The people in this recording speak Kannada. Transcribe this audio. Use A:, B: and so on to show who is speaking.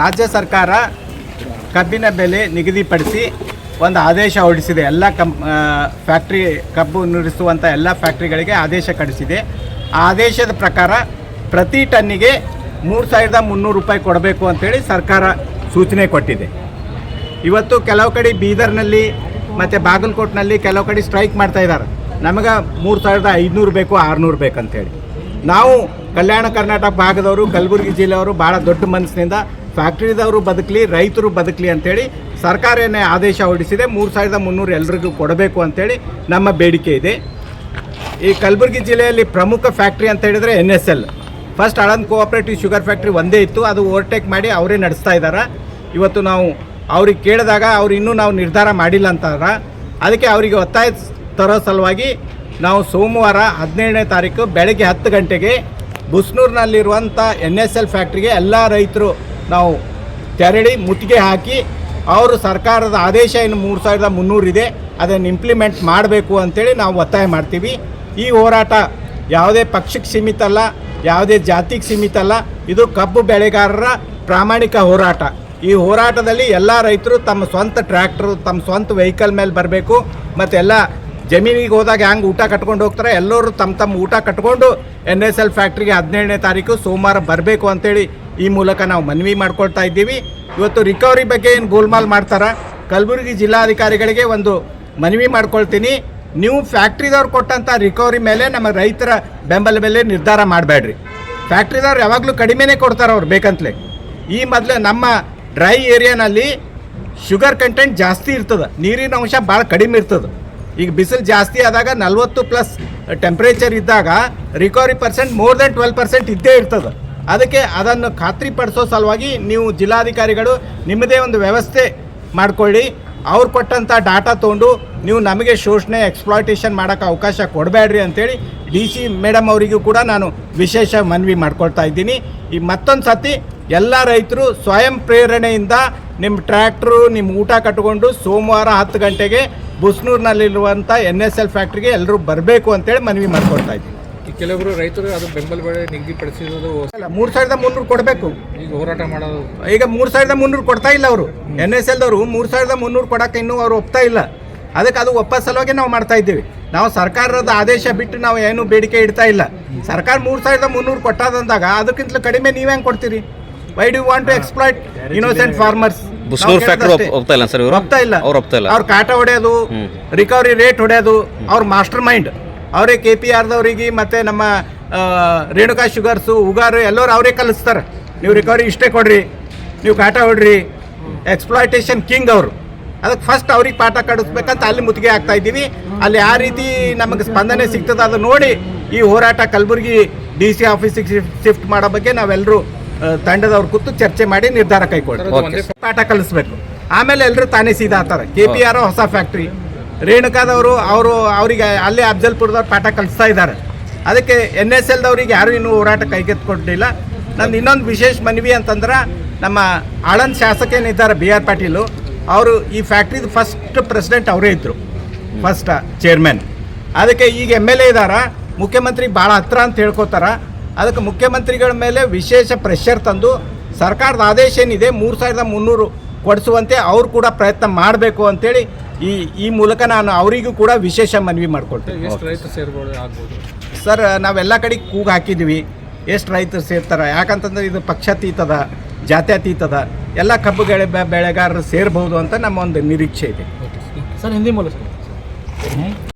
A: ರಾಜ್ಯ ಸರ್ಕಾರ ಕಬ್ಬಿನ ಬೆಲೆ ನಿಗದಿಪಡಿಸಿ ಒಂದು ಆದೇಶ ಹೊರಡಿಸಿದೆ. ಎಲ್ಲ ಕಂ ಫ್ಯಾಕ್ಟ್ರಿ ಕಬ್ಬು ನುಡಿಸುವಂಥ ಎಲ್ಲ ಫ್ಯಾಕ್ಟ್ರಿಗಳಿಗೆ ಆದೇಶ ಕಳಿಸಿದೆ. ಆ ಆದೇಶದ ಪ್ರಕಾರ ಪ್ರತಿ ಟನ್ನಿಗೆ ಮೂರು ಸಾವಿರದ ಮುನ್ನೂರು ರೂಪಾಯಿ ಕೊಡಬೇಕು ಅಂತೇಳಿ ಸರ್ಕಾರ ಸೂಚನೆ ಕೊಟ್ಟಿದೆ. ಇವತ್ತು ಕೆಲವು ಕಡೆ ಬೀದರ್ನಲ್ಲಿ ಮತ್ತು ಬಾಗಲಕೋಟ್ನಲ್ಲಿ ಕೆಲವು ಕಡೆ ಸ್ಟ್ರೈಕ್ ಮಾಡ್ತಾ ಇದ್ದಾರೆ. ನಮಗೆ ಮೂರು ಸಾವಿರದ ಐದುನೂರು ಬೇಕು, ಆರುನೂರು ಬೇಕಂತೇಳಿ ನಾವು ಕಲ್ಯಾಣ ಕರ್ನಾಟಕ ಭಾಗದವರು, ಕಲಬುರಗಿ ಜಿಲ್ಲೆಯವರು ಭಾಳ ದೊಡ್ಡ ಮನಸ್ಸಿನಿಂದ ಫ್ಯಾಕ್ಟ್ರಿದವರು ಬದುಕಲಿ, ರೈತರು ಬದುಕಲಿ ಅಂತೇಳಿ ಸರ್ಕಾರ ಏನೇ ಆದೇಶ ಹೊರಡಿಸಿದೆ. ಮೂರು ಸಾವಿರದ ಮುನ್ನೂರು ಎಲ್ರಿಗೂ ಕೊಡಬೇಕು ಅಂತೇಳಿ ನಮ್ಮ ಬೇಡಿಕೆ ಇದೆ. ಈ ಕಲಬುರಗಿ ಜಿಲ್ಲೆಯಲ್ಲಿ ಪ್ರಮುಖ ಫ್ಯಾಕ್ಟ್ರಿ ಅಂತ ಹೇಳಿದರೆ N S L first Aland cooperative sugar factory ಒಂದೇ ಇತ್ತು. ಅದು ಓವರ್ಟೇಕ್ ಮಾಡಿ ಅವರೇ ನಡೆಸ್ತಾ ಇದ್ದಾರೆ ಇವತ್ತು ನಾವು ಅವ್ರಿಗೆ ಕೇಳಿದಾಗ ಅವ್ರು ಇನ್ನೂ ನಾವು ನಿರ್ಧಾರ ಮಾಡಿಲ್ಲ ಅಂತಾರ. ಅದಕ್ಕೆ ಅವರಿಗೆ ಒತ್ತಾಯ ತರೋ ಸಲುವಾಗಿ ನಾವು ಸೋಮವಾರ ಹದಿನೇಳನೇ ತಾರೀಕು ಬೆಳಗ್ಗೆ ಹತ್ತು ಗಂಟೆಗೆ ಬುಸ್ನೂರಿನಲ್ಲಿರುವಂಥ ಎನ್ ಎಸ್ ಎಲ್ ಫ್ಯಾಕ್ಟ್ರಿಗೆ ಎಲ್ಲ ರೈತರು ನಾವು ತೆರಳಿ ಮುತ್ತಿಗೆ ಹಾಕಿ ಅವರು ಸರ್ಕಾರದ ಆದೇಶ ಏನು ಮೂರು ಸಾವಿರದ ಮುನ್ನೂರಿದೆ ಅದನ್ನು ಇಂಪ್ಲಿಮೆಂಟ್ ಮಾಡಬೇಕು ಅಂತೇಳಿ ನಾವು ಒತ್ತಾಯ ಮಾಡ್ತೀವಿ. ಈ ಹೋರಾಟ ಯಾವುದೇ ಪಕ್ಷಕ್ಕೆ ಸೀಮಿತ ಅಲ್ಲ, ಯಾವುದೇ ಜಾತಿಗೆ ಸೀಮಿತ ಅಲ್ಲ. ಇದು ಕಬ್ಬು ಬೆಳೆಗಾರರ ಪ್ರಾಮಾಣಿಕ ಹೋರಾಟ. ಈ ಹೋರಾಟದಲ್ಲಿ ಎಲ್ಲ ರೈತರು ತಮ್ಮ ಸ್ವಂತ ಟ್ರ್ಯಾಕ್ಟ್ರು, ತಮ್ಮ ಸ್ವಂತ ವೆಹಿಕಲ್ ಮೇಲೆ ಬರಬೇಕು. ಮತ್ತು ಎಲ್ಲ ಜಮೀನಿಗೆ ಹೋದಾಗ ಹೆಂಗೆ ಊಟ ಕಟ್ಕೊಂಡು ಹೋಗ್ತಾರೆ? ಎಲ್ಲರೂ ತಮ್ಮ ತಮ್ಮ ಊಟ ಕಟ್ಕೊಂಡು ಎನ್ ಎಸ್ ಎಲ್ ಫ್ಯಾಕ್ಟ್ರಿಗೆ ಹದಿನೇಳನೇ ತಾರೀಕು ಸೋಮವಾರ ಬರಬೇಕು ಅಂತೇಳಿ ಈ ಮೂಲಕ ನಾವು ಮನವಿ ಮಾಡ್ಕೊಳ್ತಾ ಇದ್ದೀವಿ. ಇವತ್ತು ರಿಕವರಿ ಬಗ್ಗೆ ಏನು ಗೋಲ್ಮಾಲ್ ಮಾಡ್ತಾರೆ? ಕಲಬುರಗಿ ಜಿಲ್ಲಾಧಿಕಾರಿಗಳಿಗೆ ಒಂದು ಮನವಿ ಮಾಡ್ಕೊಳ್ತೀನಿ. ನೀವು ಫ್ಯಾಕ್ಟ್ರಿದವ್ರು ಕೊಟ್ಟಂಥ ರಿಕವರಿ ಮೇಲೆ ನಮ್ಮ ರೈತರ ಬೆಂಬಲ ಮೇಲೆ ನಿರ್ಧಾರ ಮಾಡಬೇಡ್ರಿ. ಫ್ಯಾಕ್ಟ್ರಿದವ್ರು ಯಾವಾಗಲೂ ಕಡಿಮೆನೇ ಕೊಡ್ತಾರೆ ಅವ್ರು ಬೇಕಂತಲೇ. ಈ ಮೊದಲೇ ನಮ್ಮ ಡ್ರೈ ಏರಿಯಾನಲ್ಲಿ ಶುಗರ್ ಕಂಟೆಂಟ್ ಜಾಸ್ತಿ ಇರ್ತದೆ. ನೀರಿನ ಅಂಶ ಭಾಳ ಕಡಿಮೆ ಇರ್ತದೆ. ಈಗ ಬಿಸಿಲು ಜಾಸ್ತಿ ಆದಾಗ ನಲ್ವತ್ತು ಪ್ಲಸ್ ಟೆಂಪ್ರೇಚರ್ ಇದ್ದಾಗ recovery percent more than twelve percent ಇದ್ದೇ ಇರ್ತದೆ. ಅದಕ್ಕೆ ಅದನ್ನು ಖಾತ್ರಿಪಡಿಸೋ ಸಲುವಾಗಿ ನೀವು ಜಿಲ್ಲಾಧಿಕಾರಿಗಳು ನಿಮ್ಮದೇ ಒಂದು ವ್ಯವಸ್ಥೆ ಮಾಡಿಕೊಳ್ಳಿ. ಅವ್ರು ಕೊಟ್ಟಂಥ ಡಾಟಾ ತೊಗೊಂಡು ನೀವು ನಮಗೆ ಶೋಷಣೆ ಎಕ್ಸ್ಪ್ಲಾಯ್ಟೇಷನ್ ಮಾಡೋಕ್ಕೆ ಅವಕಾಶ ಕೊಡಬೇಡ್ರಿ ಅಂತೇಳಿ ಡಿ ಸಿ ಮೇಡಮ್ ಅವರಿಗೂ ಕೂಡ ನಾನು ವಿಶೇಷ ಮನವಿ ಮಾಡ್ಕೊಳ್ತಾ ಇದ್ದೀನಿ. ಈ ಮತ್ತೊಂದು ಸತಿ ಎಲ್ಲ ರೈತರು ಸ್ವಯಂ ಪ್ರೇರಣೆಯಿಂದ ನಿಮ್ಮ ಟ್ರ್ಯಾಕ್ಟ್ರು, ನಿಮ್ಮ ಊಟ ಕಟ್ಕೊಂಡು ಸೋಮವಾರ ಹತ್ತು ಗಂಟೆಗೆ ಬುಸ್ನೂರಿನಲ್ಲಿರುವಂಥ ಎನ್ ಎಸ್ ಎಲ್ ಫ್ಯಾಕ್ಟ್ರಿಗೆ ಎಲ್ಲರೂ ಬರಬೇಕು ಅಂತೇಳಿ ಮನವಿ ಮಾಡ್ಕೊಳ್ತಾ ಇದ್ದೀನಿ.
B: ಈ ಕೆಲವೊಬ್ರು ರೈತರು ಅದು ಬೆಂಬಲ ಬೆಳೆ ನಿಗದಿಪಡಿಸಿರೋದು
A: ಅಲ್ಲ ಮೂರು ಸಾವಿರದ ಮುನ್ನೂರು ಕೊಡಬೇಕು.
B: ಈಗ ಹೋರಾಟ ಮಾಡೋದು.
A: ಈಗ ಮೂರು ಸಾವಿರದ ಮುನ್ನೂರು ಕೊಡ್ತಾ ಇಲ್ಲ ಅವರು. ಎನ್ ಎಸ್ ಎಲ್ದವರು ಮೂರು ಸಾವಿರದ ಮುನ್ನೂರು ಕೊಡೋಕೆ ಇನ್ನೂ ಅವ್ರು ಒಪ್ತಾ ಇಲ್ಲ. ಅದಕ್ಕೆ ಅದು ಒಪ್ಪ ಸಲುವಾಗಿ ನಾವು ಮಾಡ್ತಾ ಇದ್ದೀವಿ. ನಾವು ಸರ್ಕಾರದ ಆದೇಶ ಬಿಟ್ಟು ನಾವು ಏನು ಬೇಡಿಕೆ ಇಡ್ತಾ ಇಲ್ಲ. ಸರ್ಕಾರ ಮೂರು ಸಾವಿರದ ಮುನ್ನೂರು ಕೊಟ್ಟದಂದಾಗ ಅದಕ್ಕಿಂತಲೂ ಕಡಿಮೆ ನೀವು ಹೆಂಗೆ ಕೊಡ್ತೀರಿ? Why do want to exploit innocent farmers
C: ಒಪ್ತಾ ಇಲ್ಲ ಸರ್
A: ಒಪ್ತಾ ಇಲ್ಲ.
C: ಅವ್ರು ಒಪ್ತಾ ಇಲ್ಲ.
A: ಅವ್ರ ಕಾಟ ಹೊಡೆಯೋದು ರಿಕವರಿ ರೇಟ್ ಹೊಡೆಯೋದು ಅವ್ರ ಮಾಸ್ಟರ್ ಮೈಂಡ್ ಅವರೇ ಕೆ ಪಿ ಆರ್ದವ್ರಿಗೆ ಮತ್ತು ನಮ್ಮ ರೇಣುಕಾ ಶುಗರ್ಸು ಉಗಾರು ಎಲ್ಲರೂ ಅವರೇ ಕಲಿಸ್ತಾರೆ. ನೀವು ರಿಕವರಿ ಇಷ್ಟೇ ಕೊಡ್ರಿ ನೀವು ಕಾಟ ಹೊಡ್ರಿ. ಎಕ್ಸ್ಪ್ಲಾಯ್ಟೇಷನ್ ಕಿಂಗ್ ಅವರು. ಅದಕ್ಕೆ ಫಸ್ಟ್ ಅವ್ರಿಗೆ ಪಾಠ ಕಡಿಸ್ಬೇಕಂತ ಅಲ್ಲಿ ಮುತ್ತಿಗೆ ಆಗ್ತಾ ಇದ್ದೀವಿ. ಅಲ್ಲಿ ಯಾವ ರೀತಿ ನಮಗೆ ಸ್ಪಂದನೆ ಸಿಗ್ತದೆ. ಅದು ನೋಡಿ ಈ ಹೋರಾಟ ಕಲಬುರಗಿ ಡಿ ಸಿ ಆಫೀಸಿಗೆ ಶಿಫ್ಟ್ ಮಾಡೋ ಬಗ್ಗೆ ನಾವೆಲ್ಲರೂ ತಂಡದವ್ರು ಕೂತು ಚರ್ಚೆ ಮಾಡಿ ನಿರ್ಧಾರ ಕೈಗೊಳ್ಳಿ. ಪಾಠ ಕಲಿಸ್ಬೇಕು. ಆಮೇಲೆ ಎಲ್ಲರೂ ತಾನೇ ಸೀದಾ ಆತಾರೆ ಕೆ ಪಿ ಆರ್ ಹೊಸ ಫ್ಯಾಕ್ಟ್ರಿ ರೇಣುಕಾದವರು ಅವರು ಅವರಿಗೆ ಅಲ್ಲೇ ಅಫ್ಜಲ್ಪುರದವ್ರು ಪಾಠ ಕಲಿಸ್ತಾ ಇದ್ದಾರೆ. ಅದಕ್ಕೆ ಎನ್ ಎಸ್ ಎಲ್ದವ್ರಿಗೆ ಯಾರು ಇನ್ನೂ ಹೋರಾಟ ಕೈಗೆತ್ತಿಕೊಟ್ಟಿಲ್ಲ. ನಂದು ಇನ್ನೊಂದು ವಿಶೇಷ ಮನವಿ ಅಂತಂದ್ರೆ ನಮ್ಮ ಆಳಂದ್ ಶಾಸಕೇನಿದ್ದಾರೆ ಬಿ ಆರ್ ಪಾಟೀಲು. ಅವರು ಈ ಫ್ಯಾಕ್ಟ್ರಿದು ಫಸ್ಟ್ ಪ್ರೆಸಿಡೆಂಟ್ ಅವರೇ ಇದ್ದರು ಫಸ್ಟ್ ಚೇರ್ಮನ್ ಅದಕ್ಕೆ ಈಗ ಎಂ ಎಲ್ ಎ ಇದ್ದಾರ ಮುಖ್ಯಮಂತ್ರಿ ಭಾಳ ಹತ್ರ ಅಂತ ಹೇಳ್ಕೊತಾರ. ಅದಕ್ಕೆ ಮುಖ್ಯಮಂತ್ರಿಗಳ ಮೇಲೆ ವಿಶೇಷ ಪ್ರೆಷರ್ ತಂದು ಸರ್ಕಾರದ ಆದೇಶ ಏನಿದೆ ಮೂರು ಸಾವಿರದ ಮುನ್ನೂರು ಕೊಡಿಸುವಂತೆ ಅವರು ಕೂಡ ಪ್ರಯತ್ನ ಮಾಡಬೇಕು ಅಂತೇಳಿ ಈ ಈ ಮೂಲಕ ನಾನು ಅವರಿಗೂ ಕೂಡ ವಿಶೇಷ ಮನವಿ ಮಾಡ್ಕೊಳ್ತೇನೆ.
B: ಎಷ್ಟು ರೈತರು ಸೇರ್ಬೋದು ಆಗ್ಬೋದು?
A: ಸರ್ ನಾವೆಲ್ಲ ಕಡೆ ಕೂಗು ಹಾಕಿದ್ವಿ. ಎಷ್ಟು ರೈತರು ಸೇರ್ತಾರೆ? ಯಾಕಂತಂದ್ರೆ ಇದು ಪಕ್ಷಾತೀತದ ಜಾತ್ಯತೀತದ ಎಲ್ಲ ಕಬ್ಬು ಬೆಳೆ ಬೆಳೆಗಾರರು ಸೇರ್ಬೋದು ಅಂತ ನಮ್ಮ ಒಂದು ನಿರೀಕ್ಷೆ ಇದೆ.
B: ಸರ್ ಹಿಂದಿ ಮೂಲಕ.